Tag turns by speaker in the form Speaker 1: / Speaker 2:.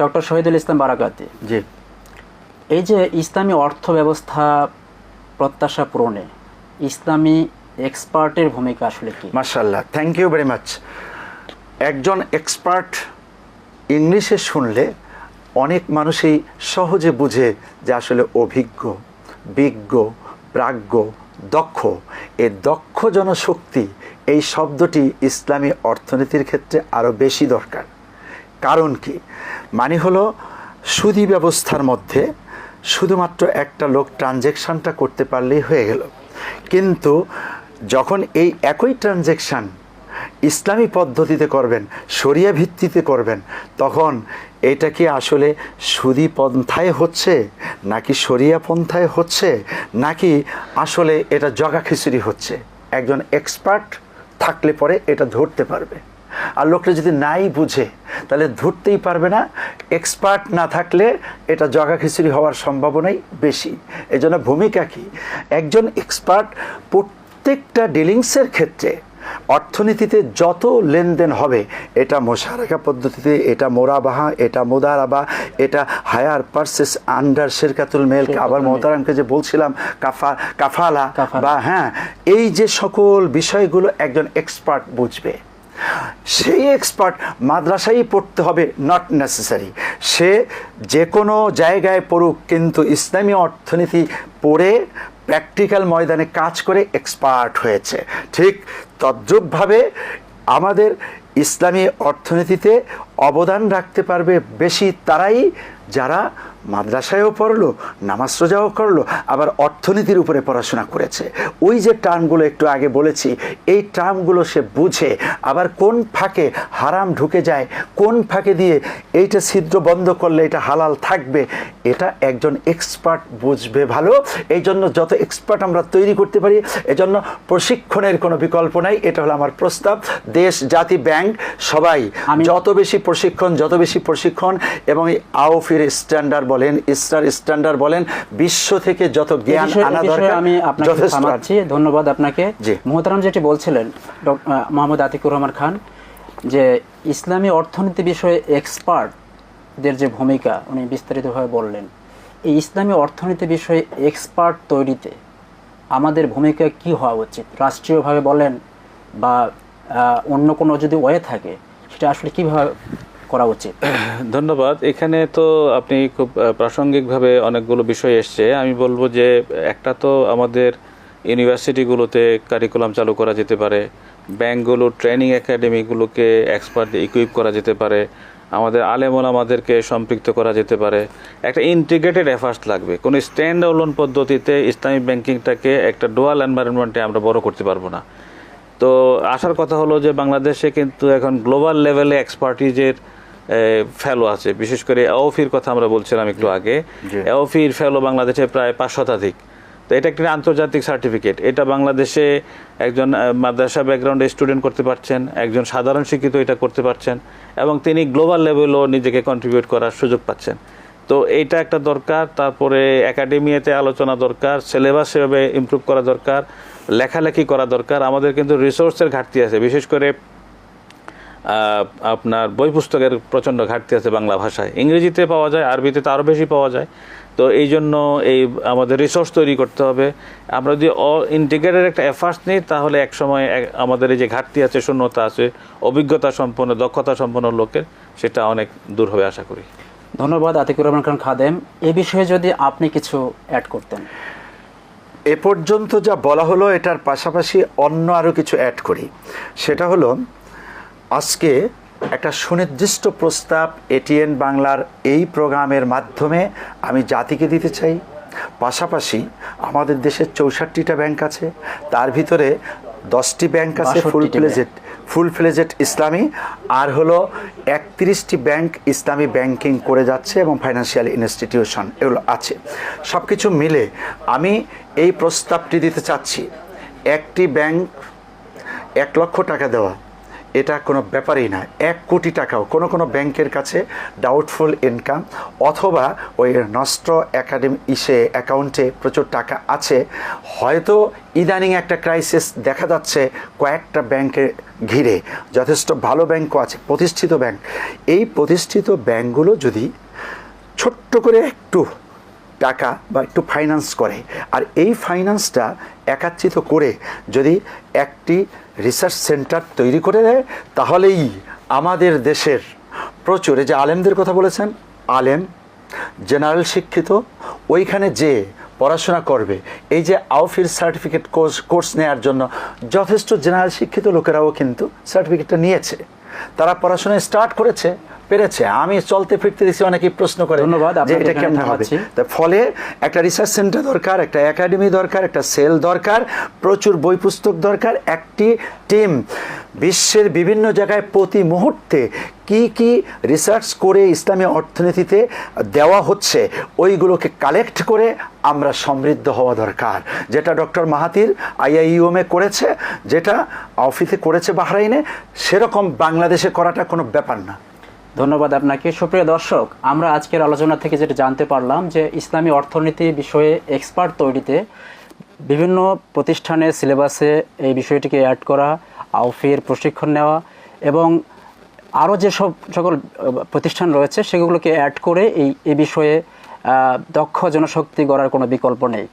Speaker 1: Doctor Shahidul Islam বারাকাতি।
Speaker 2: জি।
Speaker 1: এই যে ইসলামী অর্থ ব্যবস্থা প্রত্যাশা পূরণে ইসলামী এক্সপার্টের ভূমিকা আসলে কি?
Speaker 2: মার্শাল্লাহ থ্যাংক ইউ ভেরি মাচ একজন এক্সপার্ট ইংলিশে শুনলে অনেক মানুষই সহজে বুঝে যে আসলে অভিজ্ঞ বিজ্ঞ প্রাজ্ঞ দক্ষ। এই দক্ষ জনশক্তি এই শব্দটি ইসলামী অর্থনীতির ক্ষেত্রে আরও বেশি দরকার। কারণ কি? মানে হলো, সুদী ব্যবস্থার মধ্যে শুধুমাত্র একটা লোক ট্রানজেকশনটা করতে পারলেই হয়ে গেল। কিন্তু যখন এই একই ট্রানজেকশান ইসলামী পদ্ধতিতে করবেন, শরিয়া ভিত্তিতে করবেন, তখন এটা কি আসলে সুদী পন্থায় হচ্ছে, নাকি শরিয়া পন্থায় হচ্ছে, নাকি আসলে এটা জগা খিচুড়ি হচ্ছে? একজন এক্সপার্ট থাকলে পরে এটা ধরতে পারবে। আর লোকটা যদি নাই বুঝে তাহলে ধরতেই পারবে না। এক্সপার্ট না থাকলে এটা জগা খিচুড়ি হওয়ার সম্ভাবনাই বেশি। এই জন্য ভূমিকা কি? একজন এক্সপার্ট প্রত্যেকটা ডিলিংসের ক্ষেত্রে অর্থনীতিতে যত লেনদেন হবে এটা মোশারাকা পদ্ধতিতে এটা মোরাবাহা এটা মোদারাবা এটা হায়ার পার্সেস আন্ডার শেরকাতুল মেল আবার মোহতারামকে যে বলছিলাম কাফা কাফালা। বা হ্যাঁ এই যে সকল বিষয়গুলো একজন এক্সপার্ট বুঝবে। সেই এক্সপার্ট মাদ্রাসায় পড়তে হবে নট নেসেসারি সে যে কোনো জায়গায় পড়ুক, কিন্তু ইসলামী অর্থনীতি পড়ে প্র্যাকটিক্যাল ময়দানে কাজ করে এক্সপার্ট হয়েছে। ঠিক তদ্রূপভাবে আমাদের ইসলামী অর্থনীতিতে অবদান রাখতে পারবে বেশি তারাই যারা মাদ্রাসায়ও পড়ল নামাজ সোজাও করল আবার অর্থনীতির উপরে পড়াশোনা করেছে। ওই যে টার্মগুলো একটু আগে বলেছি এই টার্মগুলো সে বুঝে আবার কোন ফাঁকে হারাম ঢুকে যায় কোন ফাঁকে দিয়ে এইটা ছিদ্র বন্ধ করলে এটা হালাল থাকবে এটা একজন এক্সপার্ট বুঝবে ভালো। এই জন্য যত এক্সপার্ট আমরা তৈরি করতে পারি এজন্য প্রশিক্ষণের কোনো বিকল্প নাই। এটা হলো আমার প্রস্তাব। দেশ জাতি ব্যাংক সবাই যত বেশি প্রশিক্ষণ যত বেশি প্রশিক্ষণ এবং এই আওফির স্ট্যান্ডার্ড বলেন ইস্টার স্ট্যান্ডার্ড বলেন বিশ্ব থেকে যত জ্ঞান আনা দরকার
Speaker 1: আমি আপনাকে থামাচ্ছি ধন্যবাদ আপনাকে।
Speaker 2: জি।
Speaker 1: মোহতারাম যেটি বলছিলেন মোহাম্মদ আতিকুর রহমান খান যে ইসলামী অর্থনীতি বিষয়ে এক্সপার্টদের যে ভূমিকা উনি বিস্তারিতভাবে বললেন এই ইসলামী অর্থনীতি বিষয়ে এক্সপার্ট তৈরিতে আমাদের ভূমিকা কি হওয়া উচিত? রাষ্ট্রীয়ভাবে বলেন বা অন্য কোনো যদি ওয়ে থাকে সেটা আসলে কীভাবে করা উচিত?
Speaker 3: ধন্যবাদ। এখানে তো আপনি খুব প্রাসঙ্গিকভাবে অনেকগুলো বিষয় এসছে। আমি বলব যে একটা তো আমাদের ইউনিভার্সিটিগুলোতে কারিকুলাম চালু করা যেতে পারে ব্যাংকগুলো ট্রেনিং একাডেমিগুলোকে এক্সপার্ট ইকুইপ করা যেতে পারে, আমাদের আলেমন আমাদেরকে সম্পৃক্ত করা যেতে পারে। একটা ইন্টিগ্রেটেড এফার্টস লাগবে। কোনো স্ট্যান্ড অলোন পদ্ধতিতে ইসলামিক ব্যাংকিংটাকে একটা ডোয়াল এনভায়রনমেন্টে আমরা বড় করতে পারব না। তো আসার কথা হলো যে বাংলাদেশে কিন্তু এখন গ্লোবাল লেভেলে এক্সপার্টিজের ফেলো আছে। বিশেষ করে এওফির কথা আমরা বলছিলাম একটু আগে। এওফির ফেলো বাংলাদেশে প্রায় পাঁচ শতাধিক। তো এটা একটি আন্তর্জাতিক সার্টিফিকেট এটা বাংলাদেশে একজন মাদ্রাসা ব্যাকগ্রাউন্ডে স্টুডেন্ট করতে পারছেন একজন সাধারণ শিক্ষিত এটা করতে পারছেন এবং তিনি গ্লোবাল লেভেলও নিজেকে কন্ট্রিবিউট করার সুযোগ পাচ্ছেন। তো এইটা একটা দরকার তারপরে একাডেমিয়াতে আলোচনা দরকার সিলেবাস সেভাবে ইমপ্রুভ করা দরকার লেখালেখি করা দরকার। আমাদের কিন্তু রিসোর্সের ঘাটতি আছে। বিশেষ করে আপনার বই পুস্তকের প্রচণ্ড ঘাটতি আছে বাংলা ভাষায়। ইংরেজিতে পাওয়া যায়, আরবিতে তো আরও বেশি পাওয়া যায়। তো এই জন্য এই আমাদের রিসোর্স তৈরি করতে হবে। আমরা যদি অ ইন্টিগ্রেটেড একটা এফার্টস নিই, তাহলে এক সময় আমাদের এই যে ঘাটতি আছে, শূন্যতা আছে, অভিজ্ঞতা সম্পন্ন, দক্ষতা সম্পন্ন লোকের, সেটা অনেক দূর হবে আশা করি।
Speaker 1: ধন্যবাদ, আতিকুর রহমান খান খাদেম। এ বিষয়ে যদি আপনি কিছু অ্যাড করতেন।
Speaker 2: এ পর্যন্ত যা বলা হলো এটার পাশাপাশি অন্য আরও কিছু অ্যাড করি। সেটা হলো আজকে একটা সুনির্দিষ্ট প্রস্তাব এটিএন বাংলার এই প্রোগ্রামের মাধ্যমে আমি জাতিকে দিতে চাই। পাশাপাশি আমাদের দেশের চৌষট্টিটা ব্যাংক আছে তার ভিতরে দশটি ব্যাংক আছে ফুল
Speaker 1: 62টি
Speaker 2: ফ্লেজেড ফুল ফ্লেজেড ইসলামী, আর হলো একত্রিশটি ব্যাংক ইসলামী ব্যাংকিং করে যাচ্ছে এবং ফাইন্যান্সিয়াল ইনস্টিটিউশন এগুলো আছে। সব কিছু মিলে আমি এই প্রস্তাবটি দিতে চাচ্ছি। একটি ব্যাংক এক লক্ষ টাকা দেওয়া এটা কোনো ব্যাপারই না। এক কোটি টাকাও, কোনো কোনো ব্যাংকের কাছে ডাউটফুল ইনকাম অথবা ওই নষ্ট একাডেমি ইসে অ্যাকাউন্টে প্রচুর টাকা আছে। হয়তো ইদানিং একটা ক্রাইসিস দেখা যাচ্ছে কয়েকটা ব্যাংকে ঘিরে। যথেষ্ট ভালো ব্যাংকও আছে, প্রতিষ্ঠিত ব্যাংক। এই প্রতিষ্ঠিত ব্যাংকগুলো যদি ছোট্ট করে একটু টাকা বা একটু ফাইন্যান্স করে। আর এই ফাইন্যান্সটা একাত্রিত করে যদি একটি রিসার্চ সেন্টার তৈরি করে দেয়, তাহলেই আমাদের দেশের প্রচুর যে আলেমদের কথা বলেছেন, আলেম জেনারেল শিক্ষিত, ওইখানে যে পড়াশোনা করবে, এই যে আউফির সার্টিফিকেট কোর্স কোর্স নেওয়ার জন্য যথেষ্ট জেনারেল শিক্ষিত লোকেরাও কিন্তু সার্টিফিকেটটা নিয়েছে। তারা পড়াশোনা স্টার্ট করেছে পেরেছে। আমি চলতে ফিরতে দেখছি অনেকেই প্রশ্ন করে
Speaker 1: ধন্যবাদ,
Speaker 2: যে এটা কেমন হবে। তা ফলে একটা রিসার্চ সেন্টার দরকার একটা একাডেমি দরকার একটা সেল দরকার প্রচুর বই পুস্তক দরকার একটি টিম বিশ্বের বিভিন্ন জায়গায় প্রতি মুহূর্তে কি কি রিসার্চ করে ইসলামী অর্থনীতিতে দেওয়া হচ্ছে ওইগুলোকে কালেক্ট করে আমরা সমৃদ্ধ হওয়া দরকার। যেটা ডক্টর মাহাতির আইআইইউএমে করেছে যেটা অফিসে করেছে বাহরাইনে সেরকম বাংলাদেশে করাটা কোনো ব্যাপার না।
Speaker 1: ধন্যবাদ আপনাকে। সুপ্রিয় দর্শক, আমরা আজকের আলোচনা থেকে যেটা জানতে পারলাম যে ইসলামী অর্থনীতি বিষয়ে এক্সপার্ট তৈরিতে বিভিন্ন প্রতিষ্ঠানের সিলেবাসে এই বিষয়টিকে অ্যাড করা আউফির প্রশিক্ষণ নেওয়া এবং আরও যেসব সকল প্রতিষ্ঠান রয়েছে সেগুলোকে অ্যাড করে এই, এ বিষয়ে দক্ষ জনশক্তি গড়ার কোনো বিকল্প নেই।